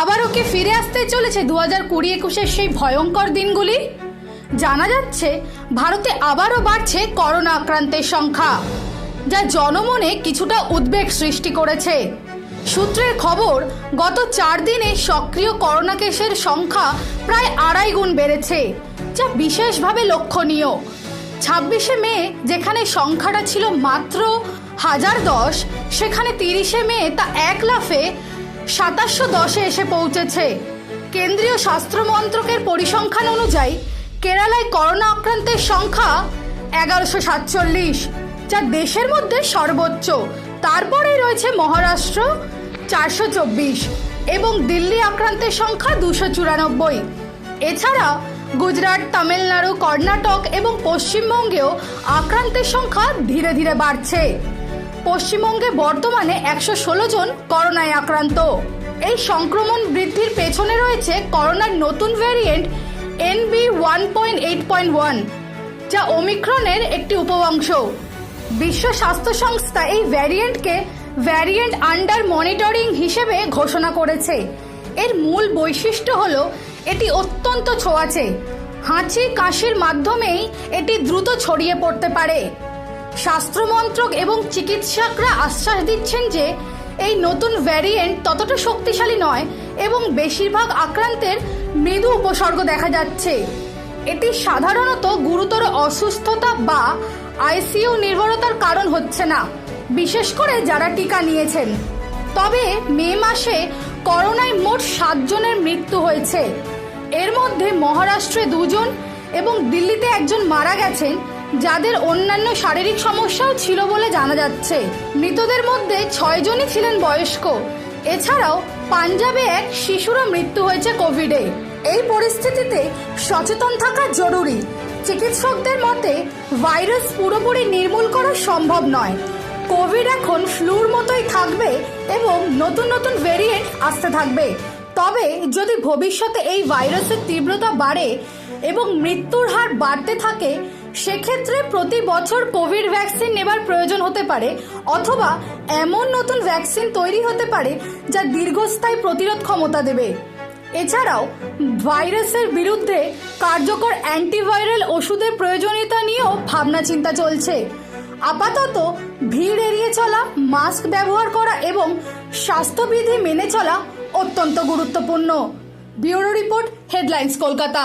আবারও কি ফিরে আসতে চলেছে দু হাজার কুড়ি একুশের সেই ভয়ঙ্কর দিনগুলি? জানা যাচ্ছে, ভারতে আবারও বাড়ছে করোনা আক্রান্তের সংখ্যা, যা জনমনে কিছুটা উদ্বেগ সৃষ্টি করেছে। সূত্রের খবর, গত চার দিনে সক্রিয় করোনা কেসের সংখ্যা প্রায় আড়াই গুণ বেড়েছে, যা বিশেষভাবে লক্ষণীয়। ছাব্বিশে মে, যেখানে সংখ্যাটা ছিল মাত্র হাজার দশ, সেখানে তিরিশে মে তা এক লাফে সাতাশশো দশে এসে পৌঁছেছে। কেন্দ্রীয় স্বাস্থ্য মন্ত্রকের পরিসংখ্যান অনুযায়ী, কেরালায় করোনা আক্রান্তের সংখ্যা এগারোশো সাতচল্লিশ, যা দেশের মধ্যে সর্বোচ্চ। তারপরেই রয়েছে মহারাষ্ট্র, চারশো চব্বিশ এবং দিল্লি আক্রান্তের সংখ্যা দুশো চুরানব্বই। এছাড়া গুজরাট, তামিলনাড়ু, কর্ণাটক এবং পশ্চিমবঙ্গেও আক্রান্তের সংখ্যা ধীরে ধীরে বাড়ছে। পশ্চিমবঙ্গে বর্তমানে একশো ষোলো জন করোনায় আক্রান্ত। এই সংক্রমণ বৃদ্ধির পেছনে রয়েছে করোনার নতুন variant NB one point eight point one, যা ওমিক্রনের একটি উপবংশ। বিশ্ব স্বাস্থ্য সংস্থা এই ভ্যারিয়েন্টকে ভ্যারিয়েন্ট আন্ডার মনিটরিং হিসেবে ঘোষণা করেছে। এর মূল বৈশিষ্ট্য হল, এটি অত্যন্ত ছোঁয়াচে। হাঁচি কাশির মাধ্যমেই এটি দ্রুত ছড়িয়ে পড়তে পারে। স্বাস্থ্যমন্ত্রক এবং চিকিৎসকরা আশ্বাস দিচ্ছেন যে এই নতুন ভ্যারিয়েন্ট ততটা শক্তিশালী নয় এবং বেশিরভাগ আক্রান্তের মৃদু উপসর্গ দেখা যাচ্ছে। এটি সাধারণত গুরুতর অসুস্থতা বা আইসিইউ নির্ভরতার কারণ হচ্ছে না, বিশেষ করে যারা টিকা নিয়েছেন। তবে মে মাসে করোনায় মোট সাতজনের মৃত্যু হয়েছে। এর মধ্যে মহারাষ্ট্রে দুজন এবং দিল্লিতে একজন মারা গেছেন যাদের অন্যান্য শারীরিক সমস্যাও ছিল বলে জানা যাচ্ছে। মৃতদের মধ্যে ছয়জনই ছিলেন বয়স্ক। এছাড়াও পাঞ্জাবে এক শিশুরও মৃত্যু হয়েছে কোভিডে। এই পরিস্থিতিতে সচেতন থাকা জরুরি। চিকিৎসকদের মতে, ভাইরাস পুরোপুরি নির্মূল করা সম্ভব নয়। কোভিড এখন ফ্লুর মতোই থাকবে এবং নতুন নতুন ভেরিয়েন্ট আসতে থাকবে। তবে যদি ভবিষ্যতে এই ভাইরাসের তীব্রতা বাড়ে এবং মৃত্যুর হার বাড়তে থাকে সেক্ষেত্রে প্রতি বছর কোভিড ভ্যাকসিন নেবার প্রয়োজন হতে পারে, অথবা এমন নতুন ভ্যাকসিন তৈরি হতে পারে যা দীর্ঘস্থায়ী প্রতিরোধ ক্ষমতা দেবে। এছাড়াও, ভাইরাসের বিরুদ্ধে কার্যকর অ্যান্টিভাইরাল ওষুধের প্রয়োজনীয়তা নিয়েও ভাবনা চিন্তা চলছে। আপাতত ভিড় এড়িয়ে চলা, মাস্ক ব্যবহার করা এবং স্বাস্থ্যবিধি মেনে চলা অত্যন্ত গুরুত্বপূর্ণ। Bureau report, headlines Kolkata.